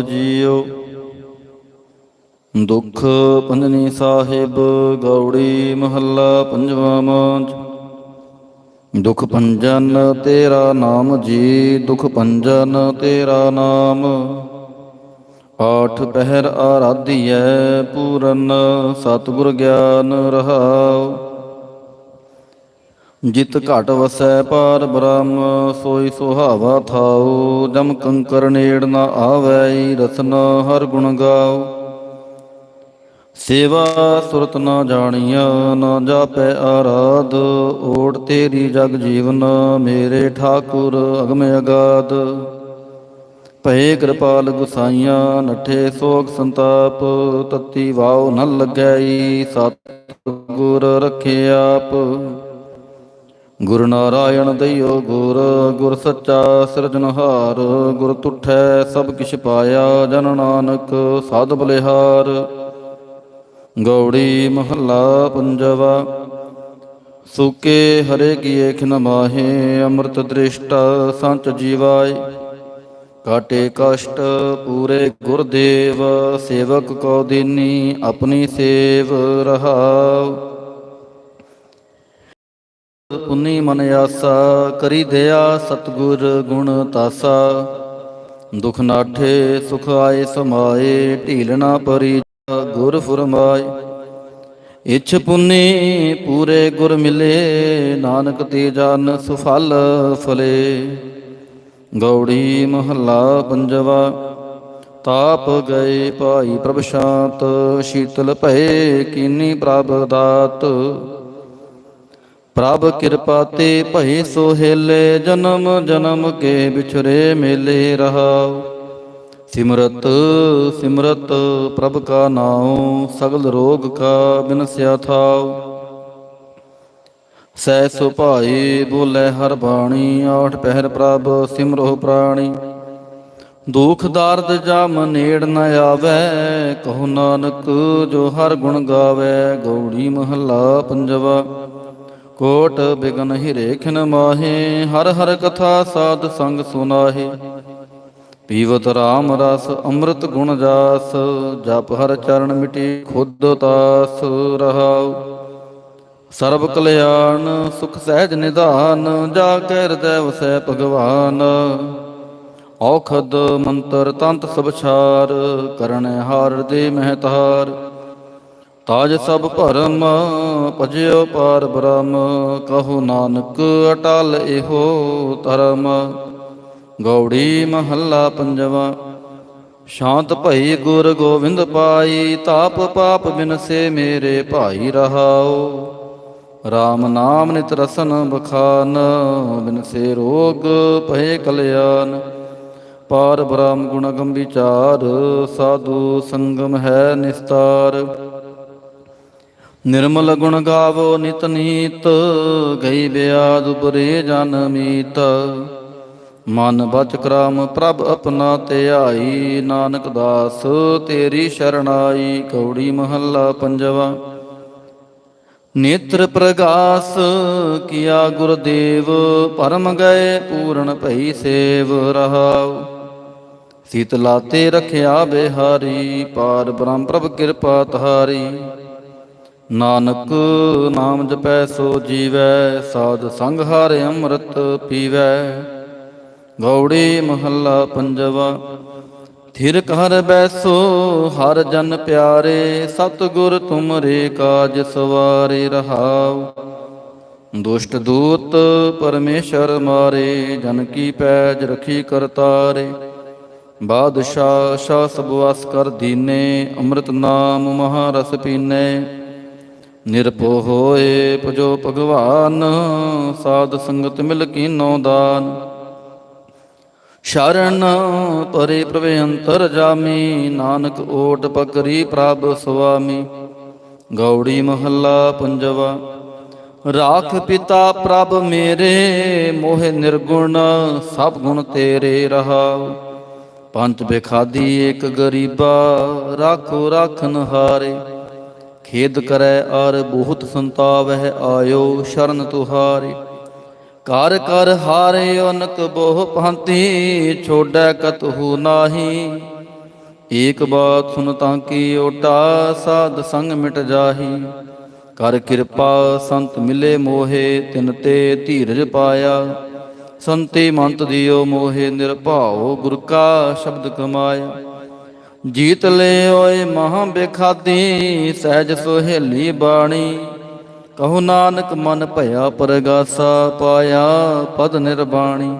JIO ਦੁੱਖ ਪੰਜਨੀ ਸਾਹਿਬ, ਗੌੜੀ ਮਹੱਲਾ ਪੰਜਵਾਂ ਮਾਂਝ। ਦੁਖ ਪੰਜਨ ਤੇਰਾ ਨਾਮ ਜੀ, ਦੁਖ ਪੰਜਨ ਤੇਰਾ ਨਾਮ। ਆਠ ਪਹਿਰ ਆਰਾਧੀਐ, ਪੂਰਨ ਸਤਿਗੁਰ ਗਿਆਨ ਰਹਾਉ। ਜਿਤ ਘਟ ਵਸੈ ਪਾਰ ਬ੍ਰਹਮ, ਸੋਈ ਸੁਹਾਵਾ ਥਾਉ। ਜਮ ਕੰਕਰ ਨੇੜ ਨਾ ਆਵੈ ਰਤਨ ਹਰ ਗੁਣ ਗਾਉ। ਸੇਵਾ ਸੁਰਤ ਨ ਜਾਣੀਆ, ਨ ਜਾਪੈ ਆਰਾਧ। ਓੜ ਤੇਰੀ ਜਗ ਜੀਵਨ, ਮੇਰੇ ਠਾਕੁਰ ਅਗਮ ਅਗਾਧ ਭਏ ਕਿਰਪਾਲ ਗੁਸਾਈਆਂ, ਨਠੇ ਸੋਗ ਸੰਤਾਪ। ਤਤੀ ਵਾਉ ਨ ਲੱਗੈ ਸਤ ਗੁਰ ਰਖੇ ਆਪ। ਗੁਰ ਨਾਰਾਇਣ ਦਇਓ, ਗੁਰ ਗੁਰ ਸੱਚਾ ਸਿਰਜਨਹਾਰ ਗੁਰ ਤੁਠੈ ਸਭ ਕਿਛ ਪਾਇਆ ਜਨ ਨਾਨਕ, ਸਾਧ ਬਲਿਹਾਰ। ਗੌੜੀ ਮਹੱਲਾ ਪੰਜਵਾ, ਸੁਕੇ ਹਰੇ ਕੀਏ ਖਿਨ ਮਾਹੇ, ਅੰਮ੍ਰਿਤ ਦ੍ਰਿਸ਼ਟ ਸੰਚ ਜੀਵਾਏ। ਕਾਟੇ ਕਸ਼ਟ ਪੂਰੇ ਗੁਰਦੇਵ, ਸੇਵਕ ਕੋ ਦੀਨੀ, ਆਪਣੀ ਸੇਵ ਰਹਾਉ। ਪੁਨੀ ਮਨ ਆਸਾ, ਕਰੀ ਦਇਆ ਸਤਗੁਰ ਗੁਣ ਤਾਸਾ। ਦੁਖ ਨਾਠੇ, ਸੁਖ ਆਏ ਸਮਾਏ, ਢੀਲ ਨਾ ਪਰੀ ਗੁਰ ਫਰਮਾਏ। ਇਛ ਪੁਨੀ ਪੂਰੇ ਗੁਰ ਮਿਲੇ, ਨਾਨਕ ਤੇ ਜਨ ਸੁਫਲ ਫਲੇ। ਗੌੜੀ ਮਹੱਲਾ ਪੰਜਵਾ, ਤਾਪ ਗਏ ਭਾਈ ਪ੍ਰਭ ਸ਼ਾਂਤ, ਸ਼ੀਤਲ ਭਏ ਕੀਨੀ ਪ੍ਰਭ ਦਾਤ। ਪ੍ਰਭ ਕਿਰਪਾ ਤੇ ਭਏ ਸੋਹੇਲੇ ਜਨਮ ਜਨਮ ਕੇ ਵਿਛਰੇ ਮੇਲੇ ਰਹਾਉ ਸਿਮਰਤ ਸਿਮਰਤ, ਪ੍ਰਭ ਕਾ ਨਾਉ, ਸਗਲ ਰੋਗ ਕਾ ਬਿਨਸਿਆ ਥਾਉ। ਸੈ ਸੁਭਾਈ ਬੋਲੇ ਹਰ ਬਾਣੀ, ਆਠ ਪਹਿਰ ਪ੍ਰਭ ਸਿਮਰੋ ਪ੍ਰਾਣੀ। ਦੁਖ ਦਰਦ ਜਮ ਨੇੜ ਨ ਆਵੈ, ਕਹੋ ਨਾਨਕ ਜੋ ਹਰ ਗੁਣ ਗਾਵੇ, ਗੌੜੀ ਮਹੱਲਾ ਪੰਜਵਾ। ਕੋਟ ਬਿਗਨ ਹਿਰੇ ਖਿਨ ਮਾਹੇ, ਹਰ ਹਰ ਕਥਾ ਸਾਧ ਸੰਗ ਸੁਨਾਹੇ। ਪੀਵਤ ਰਾਮ ਰਸ, ਅੰਮ੍ਰਿਤ ਗੁਣ ਜਾਸ, ਜਪ ਹਰ ਚਰਨ ਮਿਟੀ ਖੁਦ ਤਾਸ ਰਹਾਉ। ਸਰਬ ਕਲਿਆਣ, ਸੁਖ ਸਹਿਜ ਨਿਧਾਨ, ਜਾ ਕੇ ਹਿਰਦੈ ਵਸੈ ਭਗਵਾਨ। ਔਖਦ ਮੰਤਰ ਤੰਤ ਸਭ ਛਾਰ ਕਰਣ ਹਾਰ ਦੇ ਮਹਤਾਰ। ਤਾਜ ਸਭ ਭਰਮ, ਭਜਿਓ ਪਾਰ ਬ੍ਰਹਮ, ਕਹੋ ਨਾਨਕ ਅਟਲ ਇਹੋ ਧਰਮ। ਗੌੜੀ ਮਹੱਲਾ ਪੰਜਵਾ, ਸ਼ਾਂਤ ਭਈ ਗੁਰ ਗੋਬਿੰਦ ਪਾਈ, ਤਾਪ ਪਾਪ ਬਿਨਸੇ ਮੇਰੇ ਭਾਈ ਰਹਾਓ RAM ਨਾਮ ਨਿਤ ਰਸਨ ਬਖਾਨ ਬਿਨਸੇ ਰੋਗ ਭਏ ਕਲਿਆਣ। ਪਾਰ ਬ੍ਰਹਮ ਗੁਣ ਗੰਭੀਰ ਵਿਚਾਰ ਸਾਧੂ ਸੰਗਮ ਹੈ ਨਿਸਤਾਰ। ਨਿਰਮਲ ਗੁਣ ਗਾਵੋ ਨਿਤ ਨੀਤ, ਗਈ ਬਿਆਦ ਉਪਰੇ ਜਨ ਮੀਤ। ਮਨ ਬਚ ਕਰਾਮ ਪ੍ਰਭ ਆਪਣਾ ਧਿਆਈ ਨਾਨਕ ਦਾਸ ਤੇਰੀ ਸ਼ਰਣਾਈ, ਕੌੜੀ ਮਹੱਲਾ ਪੰਜਵਾ। ਨੇਤਰ ਪ੍ਰਗਾਸ, ਕੀਆ ਗੁਰਦੇਵ, ਪਰਮ ਗਏ ਪੂਰਨ ਭਈ ਸੇਵ ਰਹਾਉ। ਸੀਤਲਾ ਤੇ ਰਖਿਆ ਬਿਹਾਰੀ, ਪਾਰ ਬ੍ਰਹਮ ਪ੍ਰਭ ਕਿਰਪਾ ਤਹਾਰੀ ਨਾਨਕ ਨਾਮ ਜਪੈ ਸੋ ਜੀਵੈ, ਸਾਧ ਸੰਗ ਹਰ ਅੰਮ੍ਰਿਤ ਪੀਵੈ। ਗੌੜੀ ਮਹੱਲਾ ਪੰਜਵਾ, ਥਿਰ ਕਰ ਬੈਸੋ ਹਰ ਜਨ ਪਿਆਰੇ, ਸਤਿਗੁਰ ਤੁਮਰੇ ਕਾਜ ਸਵਾਰੇ ਰਹਾਉ। ਦੁਸ਼ਟ ਦੂਤ ਪਰਮੇਸ਼ਰ ਮਾਰੇ, ਜਨ ਕੀ ਪੈਜ ਰਖੀ ਕਰਤਾਰੇ। ਬਾਦਸ਼ਾਹ ਸ਼ਾ ਸਭ ਵਸ ਕਰ ਦੀਨੇ, ਅੰਮ੍ਰਿਤ ਨਾਮ ਮਹਾਰਸ ਪੀਨੇ। ਨਿਰਭਉ ਹੋਏ ਭਜੋ ਭਗਵਾਨ, ਸਾਧ ਸੰਗਤ ਮਿਲ ਕੀਨੋ ਦਾਨ। ਸ਼ਰਨ ਪਰੇ ਪ੍ਰਭ ਅੰਤਰ ਜਾਮੀ, ਨਾਨਕ ਓਟ ਪਕਰੀ ਪ੍ਰਭ ਸੁਆਮੀ। ਗੌੜੀ ਮਹੱਲਾ ਪੰਜਵਾ, ਰਾਖ ਪਿਤਾ ਪ੍ਰਭ ਮੇਰੇ, ਮੋਹ ਨਿਰਗੁਣ ਸਭ ਗੁਣ ਤੇਰੇ ਰਹਾਉ ਪੰਜ ਬੇਖਾਦੀ ਏਕ ਗਰੀਬਾ, ਰਾਖੋ ਰਾਖਨ ਹਾਰੇ। ਖੇਦ ਕਰੈ ਅਰ ਬਹੁਤ ਸੰਤਾਵਹਿ ਆਇਓ ਸ਼ਰਨ ਤੁਹਾਰੇ। ਕਰ ਕਰ ਹਾਰੇ ਅਨਕ ਬਹੁ ਭਾਂਤੀ, ਛੋੜੈ ਕਤਹੂ ਨਾਹੀ। ਏਕ ਬਾਤ ਸੁਨ ਤਾਂ ਕੀ ਓਟਾ, ਸਾਧ ਸੰਗ ਮਿਟ ਜਾਹੀ। ਕਰ ਕਿਰਪਾ, ਸੰਤ ਮਿਲੇ ਮੋਹੇ, ਤਿਨ ਤੇ ਧੀਰਜ ਪਾਇਆ। ਸੰਤੇ ਮੰਤ ਦਿਓ ਮੋਹੇ ਨਿਰਭਾਓ ਗੁਰ ਕਾ ਸ਼ਬਦ ਕਮਾਇਆ। ਜੀਤ ਲੈ ਓਏ ਮਹਾ ਬੇਖਾਦੀ, ਸਹਿਜ ਸੁਹੇਲੀ ਬਾਣੀ। ਕਹੋ ਨਾਨਕ ਮਨ ਭਇਆ ਪਰਗਾਸਾ, ਪਾਇਆ ਪਦ ਨਿਰਬਾਣੀ।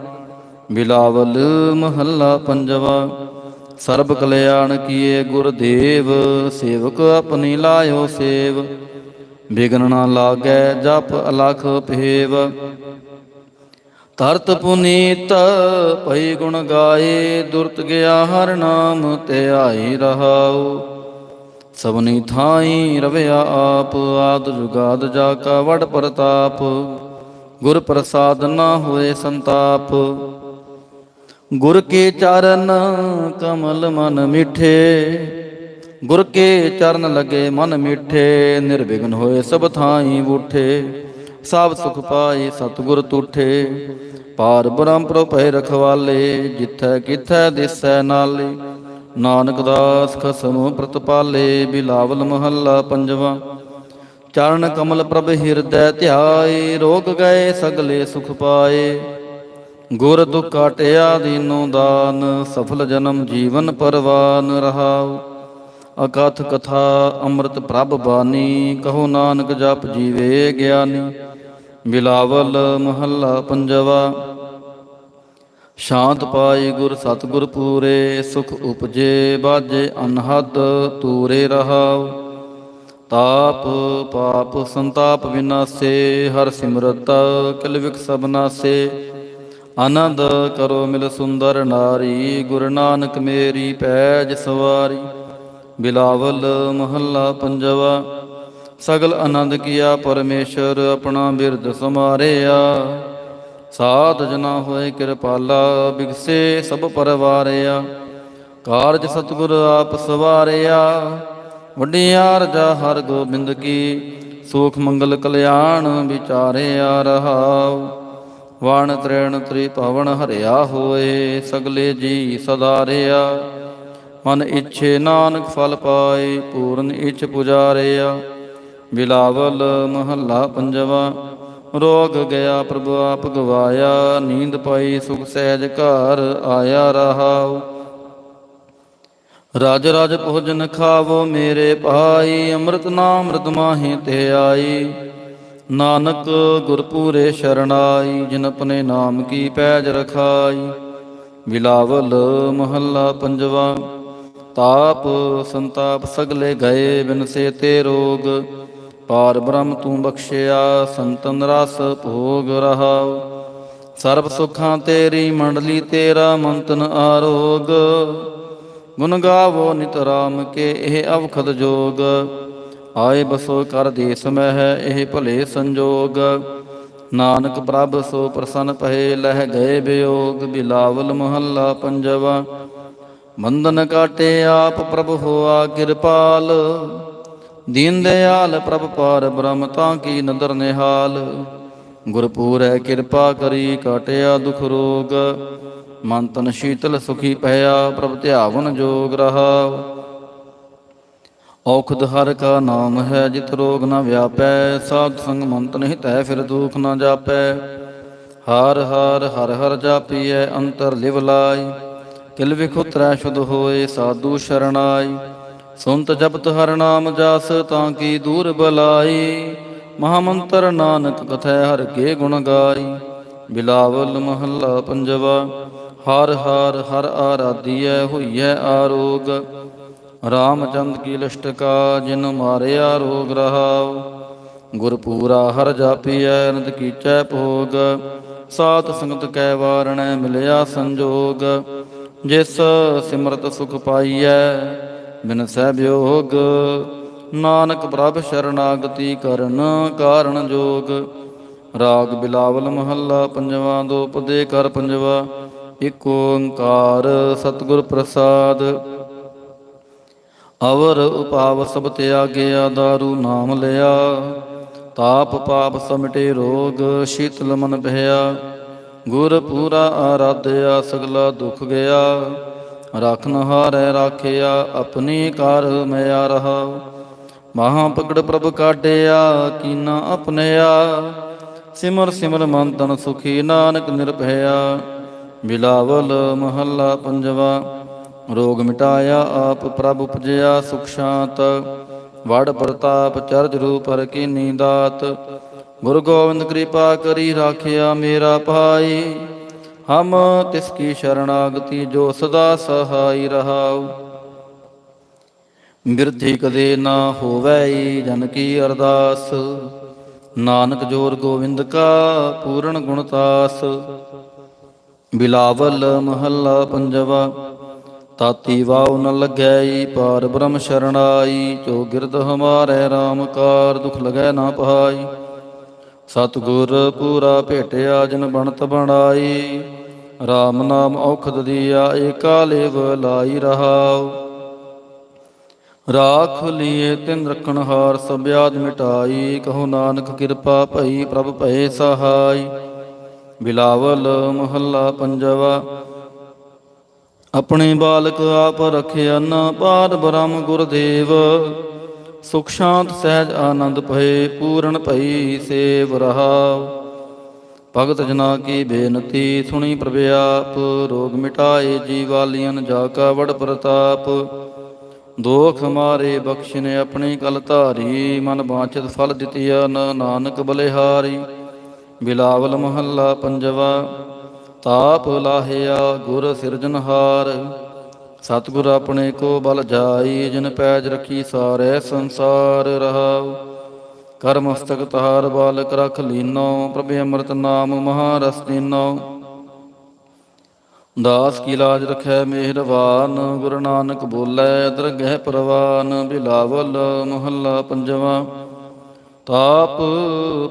ਬਿਲਾਵਲ ਮਹੱਲਾ ਪੰਜਵਾ, ਸਰਬ ਕਲਿਆਣ ਕੀਏ ਗੁਰਦੇਵ, ਸੇਵਕ ਆਪਣੀ ਲਾਇਓ ਸੇਵ। ਬਿਗਨ ਨਾ ਲਾਗੈ ਜਪ ਅਲਖ ਭੇਵ ਧਰਤ ਪੁਨੀਤ ਭਈ ਗੁਣ ਗਾਏ, ਦੁਰਤ ਗਿਆ ਹਰ ਨਾਮ ਤੇ ਆਈ ਰਹਾਉ। ਸਭਨੀ ਥਾਈ ਰਵਿਆ ਆਪ, ਆਦ ਜੁਗਾਦ ਜਾ ਕਾ ਵਡ ਪ੍ਰਤਾਪ। ਗੁਰ ਪ੍ਰਸਾਦ ਨਾ ਹੋਏ ਸੰਤਾਪ। ਗੁਰ ਕੇ ਚਰਨ ਕਮਲ ਮਨ ਮਿਠੇ। ਗੁਰ ਕੇ ਚਰਨ ਲਗੇ ਮਨ ਮਿਠੇ। ਨਿਰਵਿਘਨ ਹੋਏ ਸਭ ਥਾਈ ਉਠੇ ਸਭ ਸੁਖ ਪਾਈ ਸਤਿਗੁਰ ਤੁਠੇ। ਪਾਰ ਬ੍ਰਹਮ ਪ੍ਰੋ ਭੈ ਰਖਵਾਲੇ, ਜਿਥੈ ਕਿਥੈ ਦਿਸੈ ਨਾਲੇ। ਨਾਨਕ ਦਾਸ ਖਸਮ ਪ੍ਰਤਪਾਲੇ ਬਿਲਾਵਲ ਮਹੱਲਾ ਪੰਜਵਾ। ਚਰਨ ਕਮਲ ਪ੍ਰਭ ਹਿਰਦੈ ਧਿਆਏ, ਰੋਗ ਗਏ ਸਗਲੇ ਸੁਖ ਪਾਏ। ਗੁਰ ਦੁਖ ਕਾਟਿਆ ਦੀਨੋ ਦਾਨ, ਸਫਲ ਜਨਮ ਜੀਵਨ ਪਰਵਾਨ ਰਹਾਉ। ਅਕਥ ਕਥਾ ਅੰਮ੍ਰਿਤ ਪ੍ਰਭ ਬਾਣੀ ਕਹੋ ਨਾਨਕ ਜਪ ਜੀਵੇ ਗਿਆਨੀ। ਬਿਲਾਵਲ ਮਹੱਲਾ ਪੰਜਵਾ। ਸ਼ਾਂਤ ਪਾਈ ਗੁਰ ਸਤਿਗੁਰ ਪੂਰੇ, ਸੁਖ ਉਪਜੇ ਬਾਜੇ ਅਨਹਦ ਤੂਰੇ ਰਹਾਉ। ਤਾਪ ਪਾਪ ਸੰਤਾਪ ਵਿਨਾਸੇ, ਹਰ ਸਿਮਰਤ ਕਲਵਿਕ ਵਿਕ ਸਭ ਨਾਸੇ। ਆਨੰਦ ਕਰੋ ਮਿਲ ਸੁੰਦਰ ਨਾਰੀ, ਗੁਰੂ ਨਾਨਕ ਮੇਰੀ ਪੈਜ ਸਵਾਰੀ। ਬਿਲਾਵਲ ਮਹੱਲਾ ਪੰਜਵਾ। ਸਗਲ ਆਨੰਦ ਕੀਆ ਪਰਮੇਸ਼ਰ ਆਪਣਾ ਬਿਰਦ ਸਮਾਰਿਆ ਸਾਧ ਜਨਾ ਹੋਏ ਕਿਰਪਾਲਾ ਬਿਗਸੇ ਸਭ ਪਰਵਾਰਿਆ। ਕਾਰਜ ਸਤਿਗੁਰ ਆਪ ਸਵਾਰਿਆ। ਵਡਿਆਰ ਜਾ ਹਰ ਗੋਬਿੰਦ ਕੀ, ਸੁਖ ਮੰਗਲ ਕਲਿਆਣ ਵਿਚਾਰਿਆ ਰਹਾਉ। ਵਣ ਤ੍ਰੇਣ ਤ੍ਰੀ ਭਵਨ ਹਰਿਆ ਹੋਏ, ਸਗਲੇ ਜੀ ਸਦਾਰਿਆ। ਮਨ ਇੱਛੇ ਨਾਨਕ ਫਲ ਪਾਏ, ਪੂਰਨ ਇੱਛ ਪੁਜਾਰਿਆ। ਬਿਲਾਵਲ ਮਹੱਲਾ ਪੰਜਵਾ, ਰੋਗ ਗਿਆ ਪ੍ਰਭੂ ਆਪ ਗਵਾਇਆ, ਨੀਂਦ ਪਾਈ ਸੁਖ ਸਹਿਜ ਘਰ ਆਇਆ ਰਹਾਉ। ਰਾਜ ਰਾਜ ਭੋਜਨ ਖਾਵੋ ਮੇਰੇ ਭਾਈ, ਅੰਮ੍ਰਿਤ ਨਾਮ ਅੰਮ੍ਰਿਤ ਮਾਹੀ ਤੇ ਆਈ। ਨਾਨਕ ਗੁਰਪੂਰੇ ਸ਼ਰਣਾਈ, ਜਿਨ ਆਪਣੇ ਨਾਮ ਕੀ ਪੈਜ ਰਖਾਈ। ਬਿਲਾਵਲ ਮਹੱਲਾ ਪੰਜਵਾ, ਤਾਪ ਸੰਤਾਪ ਸਗਲੇ ਗਏ ਬਿਨ ਸੇ ਤੇ ਰੋਗ। ਪਾਰ ਬ੍ਰਹਮ ਤੂੰ ਬਖਸ਼ਿਆ, ਸੰਤਨ ਰਸ ਭੋਗ ਰਹਾਉ। ਸਰਬ ਸੁਖਾਂ ਤੇਰੀ ਮੰਡਲੀ ਤੇਰਾ ਮੰਤਨ ਆਰੋਗ। ਗੁਣ ਗਾਵੋ ਨਿਤ ਰਾਮ ਕੇ ਇਹ ਅਵਖਦ ਜੋਗ। ਆਏ ਬਸੋ ਕਰ ਦੇਸ ਮਹਿ, ਇਹ ਭਲੇ ਸੰਜੋਗ। ਨਾਨਕ ਪ੍ਰਭ ਸੋ ਪ੍ਰਸੰਨ ਭਏ, ਲਹਿ ਗਏ ਬਿਯੋਗ। ਬਿਲਾਵਲ ਮਹੱਲਾ ਪੰਜਵਾ। ਬੰਧਨ ਕਾਟੇ ਆਪ ਪ੍ਰਭ ਹੋਆ ਕਿਰਪਾਲ। ਦੀਨ ਦਿਆਲ ਪ੍ਰਭ ਪਾਰ ਬ੍ਰਹਮ ਤਾਂ ਕੀ ਨਦਰ ਨਿਹਾਲ। ਗੁਰਪੂਰੈ ਕਿਰਪਾ ਕਰੀ ਕਾਟਿਆ ਦੁਖ ਰੋਗ। ਮਨ ਤਨ ਸ਼ੀਤਲ ਸੁਖੀ ਭਇਆ ਪ੍ਰਭ ਧਿਆਵਨ ਜੋਗ ਰਹਾ। ਔਖਦ ਹਰ ਕਾ ਨਾਮ ਹੈ ਜਿਤ ਰੋਗ ਨਾ ਵਿਆਪੈ। ਸਾਧ ਸੰਗ ਮੰਤ ਨਹੀਂ ਤੈ ਫਿਰ ਦੁਖ ਨ ਜਾਪੈ। ਹਰ ਹਰ ਹਰ ਹਰ ਜਾਪੀਐ ਅੰਤਰ ਲਿਵ ਲਾਈ ਕਿਲ ਵਿਖ ਉਤਰੈ ਸ਼ੁਧ ਹੋਏ ਸਾਧੂ ਸ਼ਰਣਾਈ ਸੁਨਤ ਜਪਤ ਹਰ ਨਾਮ ਜਸ ਤਾਂ ਕੀ ਦੂਰ ਬਲਾਈ। ਮਹਾਮੰਤਰ ਨਾਨਕ ਕਥੈ ਹਰ ਕੇ ਗੁਣ ਗਾਈ। ਬਿਲਾਵਲ ਮਹੱਲਾ ਪੰਜਵਾ, ਹਰ ਹਰ ਹਰ ਆਰਾਧੀਐ ਹੋਈਐ ਆਰੋਗ। ਰਾਮਚੰਦ ਕੀ ਲਿਸ਼ਟਕਾ ਜਿਨ ਮਾਰਿਆ ਰੋਗ ਰਹਾਉ। ਗੁਰਪੂਰਾ ਹਰ ਜਾਪੀਐ ਅਨੰਦ ਕੀਚੈ ਭੋਗ। ਸਾਤ ਸੰਗਤ ਕੈ ਵਾਰਣੈ ਮਿਲਿਆ ਸੰਜੋਗ। ਜਿਸ ਸਿਮਰਤ ਸੁਖ ਪਾਈਐ ਬਿਨ ਸਹਿ ਨਾਨਕ ਪ੍ਰਭ ਸ਼ਰਨਾਗਤੀ ਕਰਨ ਕਾਰਣ ਜੋਗ। ਰਾਗ ਬਿਲਾਵਲ ਮਹੱਲਾ ਪੰਜਵਾਂ, ਦੋ ਪਦੇ ਕਰ ਪੰਜਵਾ, ਇਕ ਓੰਕਾਰ ਸਤਿਗੁਰ ਪ੍ਰਸਾਦ। ਅਵਰ ਉਪਾਵ ਸਭ ਤਿਆਗਿਆ ਦਾਰੂ ਨਾਮ ਲਿਆ, ਤਾਪ ਪਾਪ ਸਮਟੇ ਰੋਗ ਸ਼ੀਤਲ ਮਨ ਭਇਆ ਗੁਰ ਪੂਰਾ ਆਰਾਧਿਆ, ਸਗਲਾ ਦੁਖ ਗਿਆ। ਰਖਨ ਹਾਰੈ ਰਾਖਿਆ, ਆਪਣੀ ਕਾਰ ਮਿਆ ਰਹਾ ਮਹਾ ਪਕੜ ਪ੍ਰਭ ਕਾਢਿਆ, ਕੀਨਾ ਆਪਣਿਆ ਸਿਮਰ ਸਿਮਰ ਮਨ ਤਨ ਸੁਖੀ, ਨਾਨਕ ਨਿਰਭਇਆ। ਬਿਲਾਵਲ ਮਹੱਲਾ ਪੰਜਵਾ, ਰੋਗ ਮਿਟਾਇਆ, ਆਪ ਪ੍ਰਭ ਉਪਜਿਆ ਸੁਖ ਸ਼ਾਂਤ। ਵੜ ਪ੍ਰਤਾਪ ਚਰਜ ਰੂਪ ਹਰ ਕੀਨੀ ਦਾਤ। ਗੁਰੂ ਗੋਬਿੰਦ ਕਿਰਪਾ ਕਰੀ, ਰਾਖਿਆ ਮੇਰਾ ਭਾਈ। ਹਮ ਤਿਸ ਕੀ ਸ਼ਰਣਾਗਤੀ ਜੋ ਸਦਾ ਸਹਾਈ ਰਹਾਉ। ਬਿਰਧੀ ਕਦੇ ਨਾ ਹੋਵੈ ਜਨ ਕੀ ਅਰਦਾਸ। ਨਾਨਕ ਜੋਰ ਗੋਵਿੰਦ ਕਾ ਪੂਰਨ ਗੁਣਤਾਸ ਬਿਲਾਵਲ ਮਹੱਲਾ ਪੰਜਵਾ, ਤਾਤੀ ਵਾਉ ਨ ਲੱਗੈ ਪਾਰ ਬ੍ਰਹਮ ਸ਼ਰਣਾਈ, ਜੋ ਗਿਰਦ ਹਮਾਰੇ RAM ਕਾਰ ਦੁਖ ਲਗੈ ਨਾ ਪਾਈ ਸਤਿਗੁਰ ਪੂਰਾ ਭੇਟਿਆ ਜਿਨ ਬਣਤ ਬਣਾਈ। RAM ਨਾਮ ਔਖਦ ਦੀਆ ਏਕਾ ਲੇਵ ਲਾਈ ਰਹਾਉ। ਰਾਖ ਲੀਏ ਤਿਨ ਰਖਣ ਹਾਰ ਸਭਿਆਦ ਮਿਟਾਈ। ਕਹੋ ਨਾਨਕ ਕਿਰਪਾ ਭਈ ਪ੍ਰਭ ਭਏ ਸਹਾਈ। ਬਿਲਾਵਲ ਮਹੱਲਾ ਪੰਜਵਾ, ਆਪਣੇ ਬਾਲਕ ਆਪ ਰਖਿਆ ਨਾ ਪਾਰ ਬ੍ਰਹਮ ਗੁਰਦੇਵ। ਸੁਖ ਸ਼ਾਂਤ ਸਹਿਜ ਆਨੰਦ ਭਏ ਪੂਰਨ ਭਈ ਸੇਵ ਰਹਾਉ ਭਗਤ ਜਨਾ ਕੀ ਬੇਨਤੀ ਸੁਣੀ ਪ੍ਰਭ ਆਪ, ਰੋਗ ਮਿਟਾਏ ਜੀਵਾਲੀਨ ਜਾ ਕਾ ਵਡ ਪ੍ਰਤਾਪ। ਦੋਖ ਮਾਰੇ ਬਖਸ਼ਿਨੇ ਆਪਣੀ ਕਲ ਧਾਰੀ, ਮਨ ਬਾਚਿਤ ਫਲ ਦਿੱਤਿਆ ਨ ਨਾਨਕ ਬਲਿਹਾਰੀ। ਬਿਲਾਵਲ ਮਹੱਲਾ ਪੰਜਵਾ, ਤਾਪ ਲਾਹਿਆ ਗੁਰ ਸਿਰਜਨਹਾਰ ਸਤਿਗੁਰ ਆਪਣੇ ਕੋ ਬਲ ਜਾਈ, ਜਿਨ ਪੈਜ ਰਖੀ ਸਾਰੇ ਸੰਸਾਰ ਰਹਾਉ। ਕਰ ਮਸਤਕ ਤਾਰ ਬਾਲਕ ਰਖ ਲੀਨੋ, ਪ੍ਰਭ ਅੰਮ੍ਰਿਤ ਨਾਮ ਮਹਾਰਸ ਦੀਨੋ। ਦਾਸ ਕੀ ਲਾਜ ਰਖੈ ਮਿਹਰਬਾਨ ਗੁਰੂ ਨਾਨਕ ਬੋਲੇ ਦਰਗਹਿ ਪ੍ਰਵਾਨ, ਬਿਲਾਵਲ ਮਹੱਲਾ ਪੰਜਵਾ। ਤਾਪ,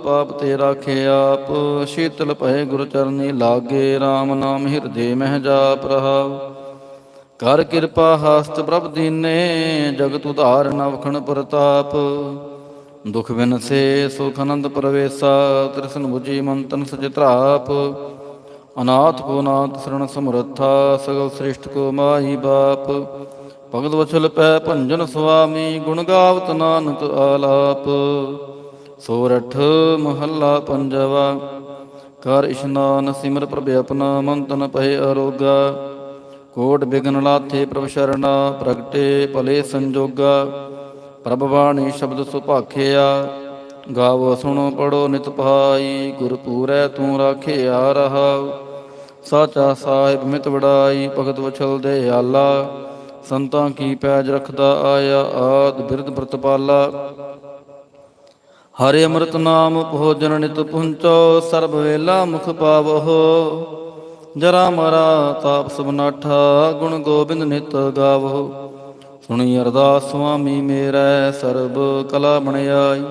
ਪਾਪ ਤੇ ਰਾਖੇ ਆਪ, ਸ਼ੀਤਲ ਭਏ ਗੁਰ ਚਰਨੀ ਲਾਗੇ RAM ਨਾਮ ਹਿਰਦੇ ਮਹਿ ਜਾਪ ਰਹਾਉ। ਕਰ ਕਿਰਪਾ ਹਸਤ ਪ੍ਰਭ ਦੀਨੇ, ਜਗਤ ਉਧਾਰ ਨਵਖਣ ਪ੍ਰਤਾਪ। ਦੁਖ ਬਿਨਸੇ ਸੁਖ ਆਨੰਦ ਪ੍ਰਵੇਸ਼ਾ, ਤ੍ਰਿਸ਼ਨ 부ਜੀ ਮੰਤਨ ਸਜ ਅਨਾਥ ਕੋ ਨਾਥ ਸਰਣ ਸਮਰੱਥਾ, ਸਗਲ ਸ੍ਰਿਸ਼ਟ ਕੋ ਮਾਹੀ ਬਾਪ। ਭਗਤ ਵਛਲ ਪੈ ਭੰਜਨ ਸੁਆਮੀ, ਗੁਣ ਗਾਵਤ ਨਾਨਕ ਆਲਾਪ। ਸੋਰਠ ਮਹੱਲਾ ਪੰਜਵਾ, ਕਰ ਇਸ਼ਨਾਨ ਸਿਮਰ ਪ੍ਰਭ ਆਪਣਾ ਮਨ ਪਏ ਅਰੋਗਾ। ਕੋਟ ਬਿਗਨ ਲਾਥੇ ਪ੍ਰਭ ਸ਼ਰਣਾ ਪ੍ਰਗਟੇ ਭਲੇ ਸੰਜੋਗਾ, ਪ੍ਰਭ ਬਾਣੀ ਸ਼ਬਦ ਸੁਭਾਖਿਆ ਗਾਵੋ ਸੁਣੋ ਪੜੋ ਨਿਤ ਭਾਈ ਗੁਰ ਪੂਰੈ ਤੂੰ ਰਾਖਿਆ ਰਹਾਉ ਸਾਚਾ ਸਾਹਿਬ ਮਿਤ ਵਡਾਈ, ਭਗਤ ਵਛਲ ਦੇ ਆਲਾ ਸੰਤਾਂ ਕੀ ਪੈਜ ਰਖਦਾ ਆਇਆ, ਆਦ ਬਿਰਧ ਪ੍ਰਤਪਾਲਾ। ਹਰਿ ਅੰਮ੍ਰਿਤ ਨਾਮ ਭੋਜਨ ਨਿਤ ਪੁੰਚੋ, ਸਰਬ ਵੇਲਾ ਮੁਖ ਪਾਵਹੁ ਜਰਾ ਮਰਾ ਤਾਪ ਸਬਨਾਠਾ ਗੁਣ ਗੋਬਿੰਦ ਨਿਤ ਗਾਵਹੁ ਸੁਣੀ ਅਰਦਾਸ ਸੁਆਮੀ, ਮੇਰਾ ਸਰਬ ਕਲਾ ਬਣਾਈ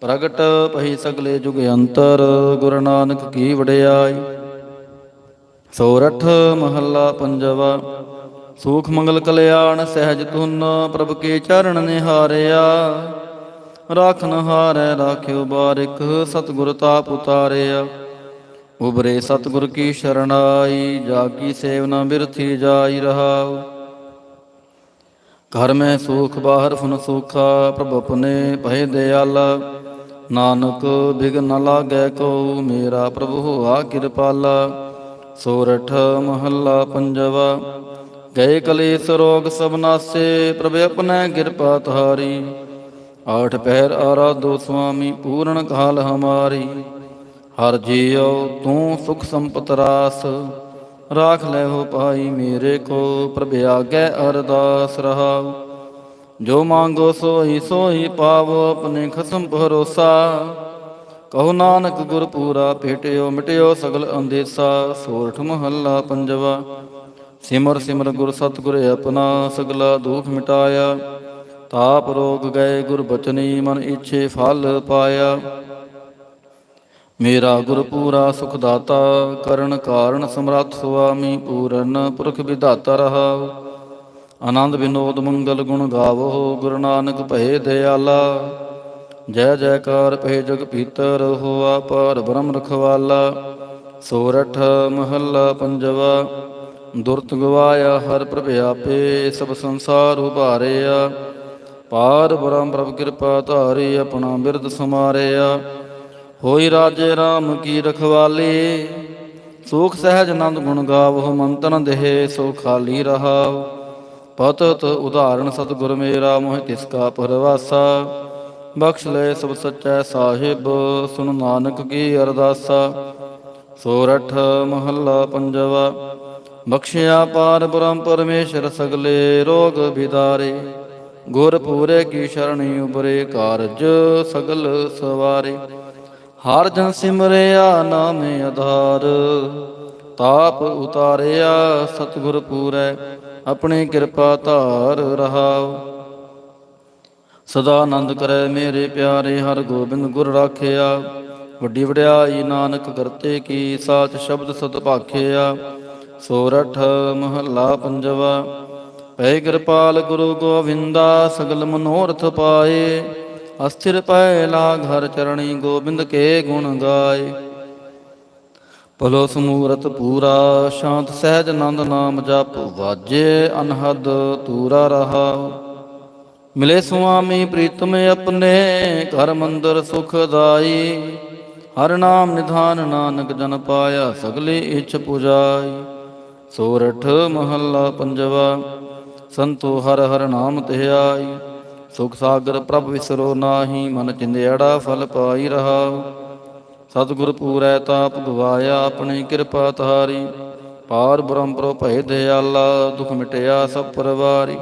ਪ੍ਰਗਟ ਭਈ ਸਗਲੇ ਜੁਗ ਅੰਤਰ, ਗੁਰੂ ਨਾਨਕ ਕੀ ਵਡਿਆਈ। ਸੋਰਠ ਮਹੱਲਾ ਪੰਜਵਾ, ਸੂਖ ਮੰਗਲ ਕਲਿਆਣ ਸਹਿਜ ਤੁਨ ਪ੍ਰਭ ਕੇ ਚਰਨ ਨਿਹਾਰਿਆ। ਰਾਖਨ ਹਾਰੈ, ਰਾਖਿਓ ਬਾਰਿਕ, ਸਤਿਗੁਰ ਤਾਪ ਉਤਾਰਿਆ। ਉਬਰੇ ਸਤਿਗੁਰ ਕੀ ਸ਼ਰਣਾਈ ਜਾ ਕੀ ਸੇਵਨਾ ਬਿਰਥੀ ਜਾਈ ਰਹਾਉ। ਘਰ ਮੈਂ ਸੁਖ, ਬਾਹਰ ਫੁਨ ਸੁਖਾ, ਪ੍ਰਭ ਆਪਣੇ ਭਏ ਦਿਆਲਾ। ਨਾਨਕ, ਬਿਗ ਨ ਲਾਗੈ ਕੋ ਮੇਰਾ ਪ੍ਰਭੂ ਹੋਆ ਕਿਰਪਾਲਾ। ਸੋਰਠ, ਮਹੱਲਾ ਪੰਜਵਾ, ਗਏ ਕਲੇਸ਼ ਰੋਗ ਸਭ ਨਾਸੇ, ਪ੍ਰਭ ਆਪਣਾ ਕਿਰਪਾ ਤੁਹਾਰੀ ਆਠ ਪਹਿਰ ਆਰਾਧੋ ਸੁਆਮੀ, ਪੂਰਨ ਕਾਲ ਹਮਾਰੀ। ਹਰ ਜੀਉ ਤੂੰ ਸੁਖ ਸੰਪਤ ਰਾਸ। ਰਾਖ ਲੈ ਹੋ ਪਾਈ ਮੇਰੇ ਕੋ, ਪ੍ਰਭ ਆਗੇ ਅਰਦਾਸ ਰਹਾਉ ਜੋ ਮੰਗੋ ਸੋਈ ਸੋਈ ਪਾਵੋ ਆਪਣੇ ਖਸਮ ਭਰੋਸਾ। ਕਹੋ ਨਾਨਕ ਗੁਰ ਪੂਰਾ ਭੇਟਿਓ ਮਿਟਿਓ ਸਗਲ ਅੰਦੇਸਾ। ਸੋਰਠ ਮਹੱਲਾ ਪੰਜਵਾ, ਸਿਮਰ ਸਿਮਰ ਗੁਰ ਸਤਿਗੁਰ ਆਪਣਾ ਸਗਲਾ ਦੁਖ ਮਿਟਾਇਆ। ਤਾਪ ਰੋਗ ਗਏ ਗੁਰ ਬਚਨੀ ਮਨ ਇੱਛੇ ਫਲ ਪਾਇਆ। ਮੇਰਾ ਗੁਰ ਪੂਰਾ ਸੁਖ ਦਾਤਾ ਕਰਨ ਕਾਰਨ ਸਮਰੱਥ ਸੁਆਮੀ ਪੂਰਨ, ਪੁਰਖ ਵਿਧਾਤਾ ਰਹਾਉ। ਆਨੰਦ ਵਿਨੋਦ ਮੰਗਲ ਗੁਣ ਗਾਵੋ, ਗੁਰੂ ਨਾਨਕ ਭਏ ਦਿਆਲਾ। ਜੈ ਜੈਕਾਰ ਭਏ ਜਗ ਪੀਤਰ ਹੋਆ ਪਾਰ ਬ੍ਰਹਮ ਰਖਵਾਲਾ। ਸੋਰਠ ਮਹੱਲਾ ਪੰਜਵਾ, ਦੁਰਤ ਗਵਾਇਆ ਹਰ ਪ੍ਰਭ ਆਪੇ, ਸਭ ਸੰਸਾਰ ਉਭਾਰਿਆ। ਪਾਰ ਬ੍ਰਹਮ ਪ੍ਰਭ ਕਿਰਪਾ ਧਾਰੀ, ਆਪਣਾ ਬਿਰਦ ਸਮਾਰਿਆ। ਹੋਈ ਰਾਜੇ RAM ਕੀ ਰਖਵਾਲੀ? ਸੁਖ ਸਹਿਜ ਆਨੰਦ ਗੁਣ ਗਾਵੋ ਮੰਤਨ ਦੇਹ ਸੋ ਖਾਲੀ ਰਹਾਉ। ਪਤਤ ਉਦਾਹਰਣ ਸਤਿਗੁਰ ਮੇਰਾ, ਮੋਹਿ ਤਿਸ ਕਾ ਪਰਵਾਸਾ। ਬਖਸ਼ ਲੈ ਸਭ ਸੱਚੈ ਸਾਹਿਬ ਸੁਨ ਨਾਨਕ ਕੀ ਅਰਦਾਸਾ। ਸੋਰਠ ਮਹੱਲਾ ਪੰਜਵਾ, ਬਖਸ਼ਿਆ ਪਾਰ ਬ੍ਰਹਮ ਪਰਮੇਸ਼ਰ ਸਗਲੇ ਰੋਗ ਵਿਦਾਰੇ। ਗੁਰ ਪੂਰੇ ਕੀ ਸ਼ਰਣੀ ਉਬਰੇ ਕਾਰਜ ਸਗਲ ਸਵਾਰੇ। ਹਰ ਜਨ ਸਿਮਰਿਆ ਨਾਮ ਆਧਾਰ, ਤਾਪ ਉਤਾਰਿਆ ਸਤਿਗੁਰ ਪੂਰੈ, ਆਪਣੀ ਕਿਰਪਾ ਧਾਰ ਰਹਾਉ। ਸਦਾ ਆਨੰਦ ਕਰੈ ਮੇਰੇ ਪਿਆਰੇ, ਹਰ ਗੋਬਿੰਦ ਗੁਰ ਰਾਖਿਆ। ਵੱਡੀ ਵਡਿਆਈ ਨਾਨਕ ਕਰਤੇ ਕੀ ਸਾਚ ਸ਼ਬਦ ਸਤ ਭਾਖਿਆ। ਸੋਰਠ ਮਹੱਲਾ ਪੰਜਵਾ, ਪੈ ਕਿਰਪਾਲ ਗੁਰੂ ਗੋਵਿੰਦਾ, ਸਗਲ ਮਨੋਰਥ ਪਾਏ। ਅਸਥਿਰ ਪੈ ਲਾ ਘਰ ਚਰਣੀ ਗੋਬਿੰਦ ਕੇ ਗੁਣ ਗਾਏ। ਭਲੋ ਸਮੂਰਤ ਪੂਰਾ, ਸ਼ਾਂਤ ਸਹਿਜ ਆਨੰਦ ਨਾਮ ਜਪ ਵਾਜੇ ਅਨਹਦ ਤੂਰਾ ਰਹਾ। ਮਿਲੇ ਸੁਆਮੀ ਪ੍ਰੀਤਮ ਆਪਣੇ ਘਰ ਮੰਦਰ ਸੁਖਦਾਈ ਹਰ ਨਾਮ ਨਿਧਾਨ ਨਾਨਕ ਜਨ ਪਾਇਆ ਸਗਲੇ ਇੱਛ ਪੁਜਾਈ। ਸੋਰਠ ਮਹੱਲਾ ਪੰਜਵਾ, ਸੰਤੋ ਹਰ ਹਰ ਨਾਮ ਧਿਆਈ ਸੁਖ ਸਾਗਰ ਪ੍ਰਭ ਵਿਸਰੋ ਨਾਹੀ, ਮਨ ਚਿੰਦਿਆੜਾ ਫਲ ਪਾਈ ਰਹਾ ਸਤਿਗੁਰ ਪੂਰੈ ਤਾਪ ਗਵਾਇਆ ਆਪਣੀ ਕਿਰਪਾ ਤਾਰੀ ਪਾਰ ਬ੍ਰਹਮ ਪ੍ਰੋ ਭੈ ਦਿਆਲਾ, ਦੁਖ ਮਿਟਿਆ ਸਭ ਪਰਵਾਰੀ।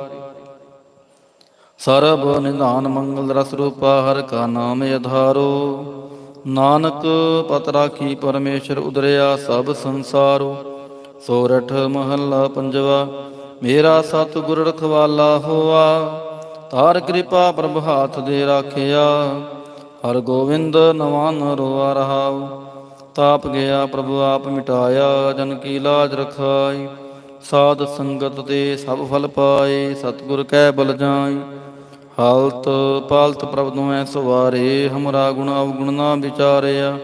ਸਰਬ ਨਿਧਾਨ ਮੰਗਲ ਰਸ ਰੂਪਾ, ਹਰ ਕਾ ਨਾਮ ਆਧਾਰੋ ਨਾਨਕ ਪਤ ਰਾਖੀ ਪਰਮੇਸ਼ਰ ਉਦਰਿਆ ਸਭ ਸੰਸਾਰੋ। ਸੋਰਠ ਮਹੱਲਾ ਪੰਜਵਾ, ਮੇਰਾ ਸਤਿਗੁਰ ਰਖਵਾਲਾ ਹੋਆ। ਹਰ ਕਿਰਪਾ ਪ੍ਰਭ ਹਾਥ ਦੇ ਰਾਖਿਆ। ਹਰ ਗੋਵਿੰਦ ਨਵਾਨ ਰੋਆ ਰਹਾਉ। ਤਾਪ ਗਿਆ ਪ੍ਰਭੂ ਆਪ ਮਿਟਾਇਆ, ਜਨ ਕੀ ਲਾਜ ਰਖਾਈ। ਸਾਧ ਸੰਗਤ ਦੇ ਸਭ ਫਲ ਪਾਏ, ਸਤਿਗੁਰ ਕੈ ਬਲ ਜਾਈ। ਹਾਲਤ ਪਾਲਤ ਪ੍ਰਭ ਨੂੰ ਐ ਸਵਾਰੇ, ਹਮਰਾ ਗੁਣ ਅਵਗੁਣ ਨਾ ਵਿਚਾਰਿਆ।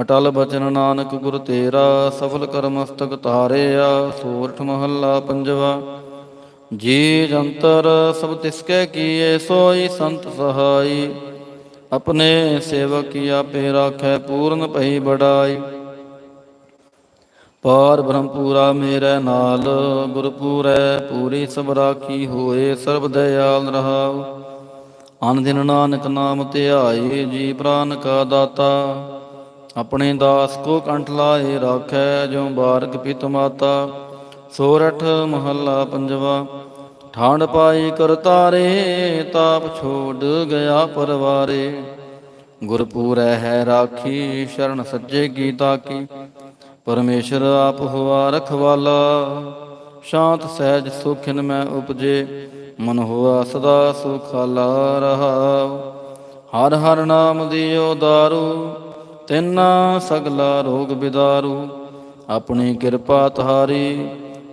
ਅਟਲ ਬਚਨ ਨਾਨਕ ਗੁਰ ਤੇਰਾ, ਸਫਲ ਕਰ ਮਸਤਕ ਤਾਰਿਆ ਸੋਰਠ ਮਹੱਲਾ ਪੰਜਵਾ। ਜੀ ਜੰਤਰ ਸਭ ਤਿਸਕੈ ਕੀਏ, ਸੋਈ ਸੰਤ ਸਹਾਈ। ਆਪਣੇ ਸੇਵਕ ਕੀ ਆਪੇ ਰਾਖੈ, ਪੂਰਨ ਭਈ ਬੜਾਈ। ਪਾਰ ਬ੍ਰਹਮ ਪੂਰਾ ਮੇਰੇ ਨਾਲ ਗੁਰ ਪੂਰੈ ਪੂਰੀ ਸਭ ਰਾਖੀ ਹੋਏ, ਸਰਬ ਦਇਆਲ ਰਹਾਉ। ਅਨ ਦਿਨ ਨਾਨਕ ਨਾਮ ਧਿਆਏ ਜੀ ਪ੍ਰਾਨ ਕਾ ਦਾਤਾ। ਆਪਣੇ ਦਾਸ ਕੋ ਕੰਠ ਲਾਏ, ਰਾਖੈ ਜੋ ਬਾਰਕ ਪਿਤ ਮਾਤਾ। ਸੋਰਠ ਮਹੱਲਾ ਪੰਜਵਾ ਠਾਂਡ ਪਾਈ ਕਰ ਤਾਰੇ, ਤਾਪ ਛੋੜ ਗਿਆ ਪਰਵਾਰੇ। ਗੁਰਪੂਰੈ ਹੈ ਰਾਖੀ, ਸ਼ਰਨ ਸੱਜੇ ਕੀ। ਤਾਕੀ ਪਰਮੇਸ਼ਰ ਆਪ ਹੋਆ ਰਖਵਾਲਾ, ਸ਼ਾਂਤ ਸਹਿਜ ਸੁਖਿਨ ਮੈਂ ਉਪਜੇ। ਮਨ ਹੋਆ ਸਦਾ ਸੁਖਾਲਾ ਰਹਾ ਹਰ ਹਰ ਨਾਮ ਦਿਓ ਦਾਰੂ, ਤਿੰਨਾ ਸਗਲਾ ਰੋਗ ਬਿਦਾਰੂ। ਆਪਣੀ ਕਿਰਪਾ ਤੁਹਾਰੀ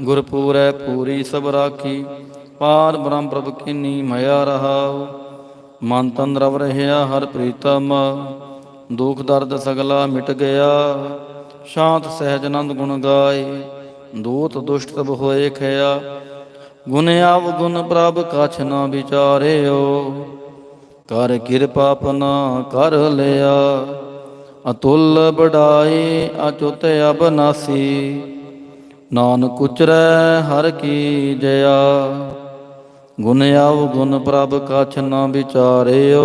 ਗੁਰਪੂਰੈ ਪੂਰੀ ਸਭ ਰਾਖੀ, ਪਾਰ ਬ੍ਰਹਮ ਪ੍ਰਭ ਕੀਨੀ ਮਇਆ ਰਹਾਉ। ਮਨ ਤਨ ਰਵ ਰਹਿਆ ਹਰ ਪ੍ਰੀਤਮ, ਦੁਖ ਦਰਦ ਸਗਲਾ ਮਿਟ ਗਿਆ। ਸ਼ਾਂਤ ਸਹਿਜ ਆਨੰਦ ਗੁਣ ਗਾਏ, ਦੂਤ ਦੁਸ਼ਟ ਤਬ ਹੋਏ ਖਿਆ। ਗੁਣ ਆਵ ਗੁਣ ਪ੍ਰਭ ਕਛ ਨਾ ਵਿਚਾਰਿਓ। ਕਰ ਕਿਰਪਾ ਆਪਣਾ ਕਰ ਲਿਆ। ਅਤੁਲ ਬੜਾਈ ਅਚੁੱਤ ਅਬਨਾਸੀ। ਨਾਨਕ ਉਚਰੈ ਹਰ ਕੀ ਜਇਆ। ਗੁਣ ਆਵ ਗੁਣ ਪ੍ਰਭ ਕਛ ਨਾ ਵਿਚਾਰਿਓ।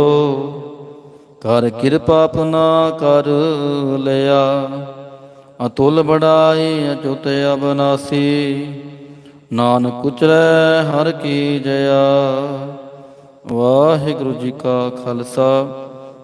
ਕਰ ਕਿਰਪਾ ਆਪਣਾ ਕਰ ਲਿਆ। ਅਤੁਲ ਬੜਾਈ, ਅਚੁੱਤ ਅਬਨਾਸੀ। ਨਾਨਕ ਉਚਰੈ ਹਰ ਕੀ ਜਇਆ। ਵਾਹਿਗੁਰੂ ਜੀ ਕਾ ਖਾਲਸਾ।